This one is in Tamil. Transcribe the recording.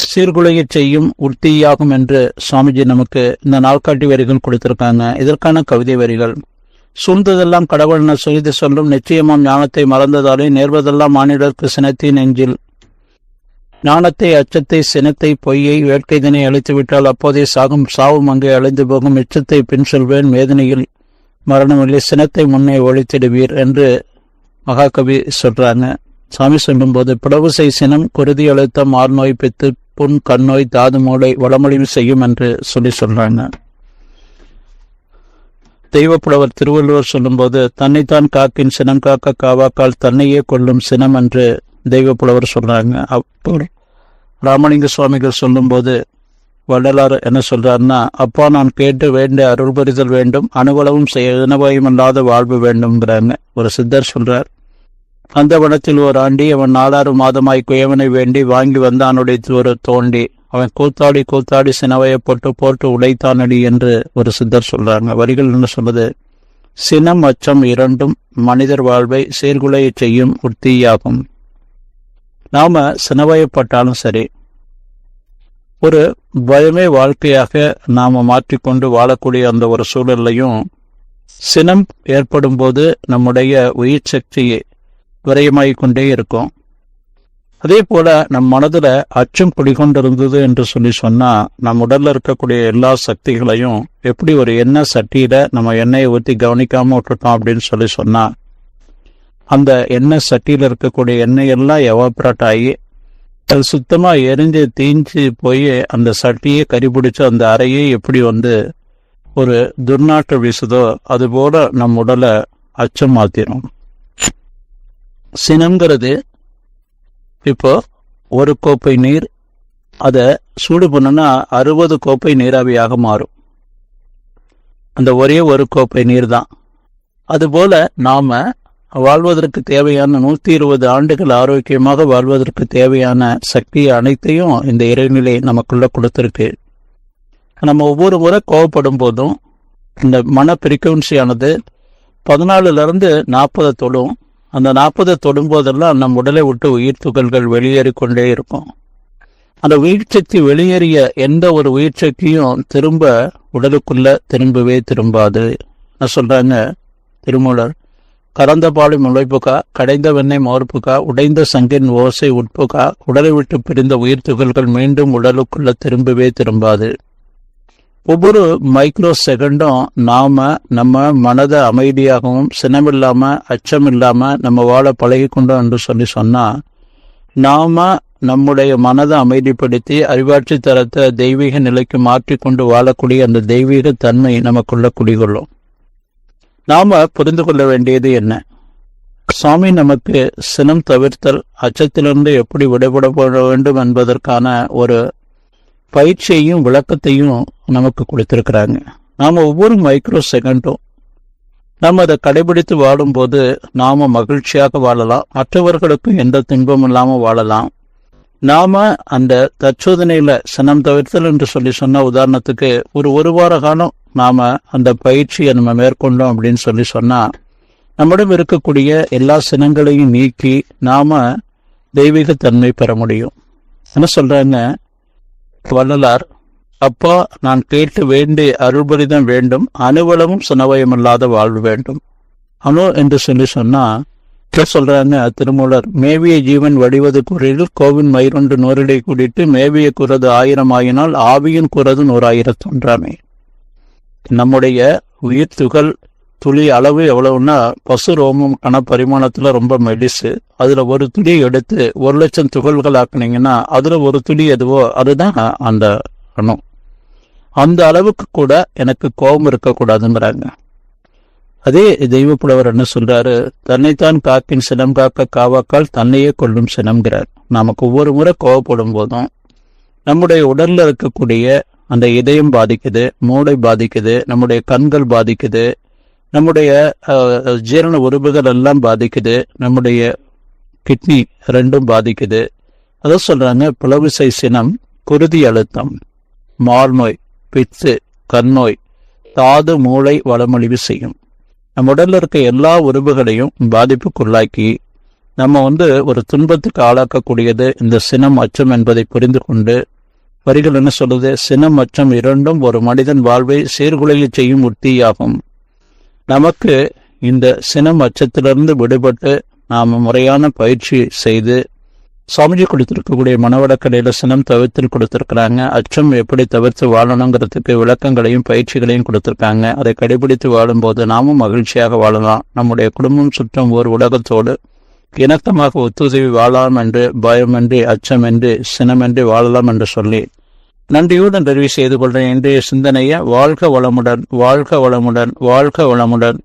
சீர்குலைய செய்யும் உத்தியாகும் என்று சுவாமிஜி நமக்கு இந்த நாள்காட்டி வரிகள் கொடுத்திருக்காங்க. இதற்கான கவிதை வரிகள். சூழ்ந்ததெல்லாம் கடவுள்ன செய்து சொல்லும் நிச்சயமாம் ஞானத்தை மறந்ததாலே நேர்வதெல்லாம் மானிடர்க்கு சினத்தின் நெஞ்சில். ஞானத்தை அச்சத்தை சினத்தை பொய்யை வேட்கைதனை அழித்து விட்டால் அப்போதே சாகும் சாவும் அங்கே அழிந்து போகும் எச்சத்தை பின் சொல்வேன் வேதனையில். மரணமில்லை சினத்தை முன்னே ஒழித்திடுவீர் என்று மகாகவி சொல்றாங்க. சாமி சொல்லும்போது பிளவுசை சினம் குருதி அழுத்தம் ஆர்நோய் பித்து புண் கண்ணோய் தாது மூளை வளமொழிவு செய்யும் என்று சொல்லி சொல்றாங்க. தெய்வப்புலவர் திருவள்ளுவர் சொல்லும்போது தன்னைத்தான் காக்கின் சினம் காக்க காவாக்கால் தன்னையே கொள்ளும் சினம் என்று தெய்வப்புலவர் சொல்றாங்க. அப்போ ராமலிங்க சுவாமிகள் சொல்லும்போது வள்ளலார் என்ன சொல்றாருன்னா அப்பா நான் கேட்டு வேண்டிய அருள் புரிதல் வேண்டும் அனுகூலமும் செய்ய இனவாயும் இல்லாத வாழ்வு வேண்டும்ங்கிறாங்க. ஒரு சித்தர் சொல்றார். அந்த வனத்தில் ஒரு ஆண்டி அவன் நாலாறு மாதமாய் குயவனை வேண்டி வாங்கி வந்தானுடைய தூர தோண்டி அவன் கூத்தாடி கூத்தாடி சினவையை போட்டு போட்டு உடைத்தானடி என்று ஒரு சித்தர் சொல்றாங்க. வரிகள் என்ன சொல்லுது? சினம் அச்சம் இரண்டும் மனிதர் வாழ்வை சீர்குலைய செய்யும் உத்தியாகும் நாம சினவயப்பட்டாலும் சரி ஒரு பயமே வாழ்க்கையாக நாம மாற்றிக்கொண்டு வாழக்கூடிய அந்த ஒரு சூழல்லையும் சினம் ஏற்படும் போது நம்முடைய உயிர் சக்தியை விரயமாகிக் கொண்டே இருக்கும். அதே போல நம் மனதில் அச்சம் குடிகொண்டிருந்தது என்று சொல்லி சொன்னால் நம் உடலில் இருக்கக்கூடிய எல்லா சக்திகளையும் எப்படி ஒரு எண்ணெய் சட்டியில் நம்ம எண்ணெயை ஊற்றி கவனிக்காமல் விட்டுட்டோம் அப்படின்னு சொல்லி சொன்னால் அந்த எண்ணெய் சட்டியில் இருக்கக்கூடிய எண்ணெய் எல்லாம் எவாப்ரேட் ஆகி அது சுத்தமாக எரிஞ்சு தீஞ்சு போய் அந்த சட்டியே கரிபிடிச்சு அந்த அறையே எப்படி வந்து ஒரு துர்நாற்றம் வீசுதோ அதுபோல் நம் உடலை அச்சம் மாற்றிடும் சினம்ங்கிறது இப்போ ஒரு கோப்பை நீர் அதை சூடு பண்ணனா அறுபது கோப்பை நீராவியாக மாறும். அந்த ஒரே ஒரு கோப்பை நீர் தான் அதுபோல நாம வாழ்வதற்கு தேவையான நூத்தி இருபது ஆண்டுகள் ஆரோக்கியமாக வாழ்வதற்கு தேவையான சக்தி அனைத்தையும் இந்த இறைநிலை நமக்குள்ள கொடுத்திருக்கு. நம்ம ஒவ்வொரு முறை கோவப்படும் போதும் இந்த மன பிரிக்குவன்சியானது பதினாலுல இருந்து நாற்பதை தொழும் அந்த நாற்பதை தொடும்போதெல்லாம் நம் உடலை விட்டு உயிர் துகள்கள் வெளியேறி கொண்டே இருக்கும். அந்த உயிர் சக்தி வெளியேறிய எந்த ஒரு உயிர் சக்தியும் திரும்ப உடலுக்குள்ள திரும்பவே திரும்பாது. நான் சொல்றாங்க திருமூலர். கறந்த பாலி முளைப்புக்கா கடைந்த வெண்ணெய் மோர்ப்புக்கா உடைந்த சங்கின் ஓசை உட்புக்கா உடலை விட்டு பிரிந்த உயிர் துகள்கள் மீண்டும் உடலுக்குள்ள திரும்பவே திரும்பாது. ஒவ்வொரு மைக்ரோ செகண்டும் நாம நம்ம மனதை அமைதியாகவும் சினமில்லாம அச்சம் இல்லாம நம்ம வாழ பழகிக்கொண்டோம் என்று சொல்லி சொன்னா நாம நம்முடைய மனதை அமைதிப்படுத்தி அறிவாட்சி தரத்தை தெய்வீக நிலைக்கு மாற்றிக்கொண்டு வாழக்கூடிய அந்த தெய்வீக தன்மை நமக்குள்ள குடிகொள்ளும். நாம புரிந்து கொள்ள வேண்டியது என்ன? சுவாமி நமக்கு சினம் தவிர்த்தல் அச்சத்திலிருந்து எப்படி விடுபட வேண்டும் என்பதற்கான ஒரு பயிற்சியையும் விளக்கத்தையும் நமக்கு கொடுத்துருக்குறாங்க. நாம் ஒவ்வொரு மைக்ரோ செகண்டும் நாம் அதை கடைபிடித்து வாழும்போது நாம் மகிழ்ச்சியாக வாழலாம். மற்றவர்களுக்கும் எந்த துன்பம் இல்லாமல் வாழலாம். நாம் அந்த தற்சோதனையில் சினம் தவிர்த்தல் என்று சொல்லி சொன்ன உதாரணத்துக்கு ஒரு ஒரு வார காலம் நாம் அந்த பயிற்சியை நம்ம மேற்கொண்டோம் அப்படின்னு சொல்லி சொன்னால் நம்மிடம் இருக்கக்கூடிய எல்லா சினங்களையும் நீக்கி நாம் தெய்வீக தன்மை பெற முடியும். என்ன சொல்கிறாங்க வள்ளலார் அப்பா நான் கேட்டு வேண்டி அருள்புரிதம் வேண்டும் அணுவளவும் சுனவயமில்லாத வாழ்வு வேண்டும். அணு என்று சொல்லி சொன்னா சொல்றாங்க திருமூலர் மேவிய ஜீவன் வடிவது குறையில் கோவின் மயிரொன்று நூறிடை கூடிட்டு மேவிய குறது ஆயிரம் ஆயினால் ஆவியின் குறது நூறாயிரத்தொன்றாமே நம்முடைய உயிர் துகள் துளி அளவு எவ்வளவுன்னா பசு ரோமம் கன பரிமாணத்துல ரொம்ப மெலிசு. அதுல ஒரு துளி எடுத்து ஒரு லட்சம் துகள்கள் ஆக்குனீங்கன்னா அதுல ஒரு துளி எதுவோ அதுதான் அந்த இருக்கணும் அந்த அளவுக்கு கூட எனக்கு கோபம் இருக்கக்கூடாதுங்கிறாங்க. அதே தெய்வப்புலவர் என்ன சொல்றாரு? தன்னைத்தான் காக்கின் சினம் காக்க காவாக்கால் தன்னையே கொள்ளும் சினம்ங்கிறார். நமக்கு ஒவ்வொரு முறை கோவப்படும் போதும் நம்முடைய உடல்ல இருக்கக்கூடிய அந்த இதயம் பாதிக்குது மூளை பாதிக்குது நம்முடைய கண்கள் பாதிக்குது நம்முடைய ஜீரண உறுப்புகள் எல்லாம் பாதிக்குது நம்முடைய கிட்னி ரெண்டும் பாதிக்குது. அதை சொல்றாங்க பிளவிசை சினம் குருதி அழுத்தம். மார்நோய் பித்து கண்ணோய் தாது மூளை வளமொழிவு செய்யும். நம்ம உடல்ல இருக்க எல்லா உறுப்புகளையும் பாதிப்புக்குள்ளாக்கி நம்ம வந்து ஒரு துன்பத்துக்கு ஆளாக்கக்கூடியது இந்த சினம் அச்சம் என்பதை புரிந்து கொண்டு வரிகள் என்ன சொல்லுது? சினம் அச்சம் இரண்டும் ஒரு மனிதன் வாழ்வை சீர்குலையில் செய்யும் உத்தியாகும். நமக்கு இந்த சினம் அச்சத்திலிருந்து விடுபட்டு நாம் முறையான பயிற்சி செய்து சுவாமிஜி கொடுத்துருக்கக்கூடிய மனவளக்கலையில சினம் தவிர்த்து கொடுத்துருக்குறாங்க. அச்சம் எப்படி தவிர்த்து வாழணுங்கிறதுக்கு விளக்கங்களையும் பயிற்சிகளையும் கொடுத்துருக்காங்க. அதை கடைபிடித்து வாழும்போது நாமும் மகிழ்ச்சியாக வாழலாம். நம்முடைய குடும்பம் சுற்றம் ஓர் உலகத்தோடு இணக்கமாக ஒத்துதவி வாழலாம் என்று பயமின்றி அச்சமின்றி சினமின்றி வாழலாம் என்று சொல்லி நன்றியுடன் தெரிவு செய்து கொள்கிறேன். இன்றைய சிந்தனையை வாழ்க வளமுடன் வாழ்க வளமுடன் வாழ்க வளமுடன்.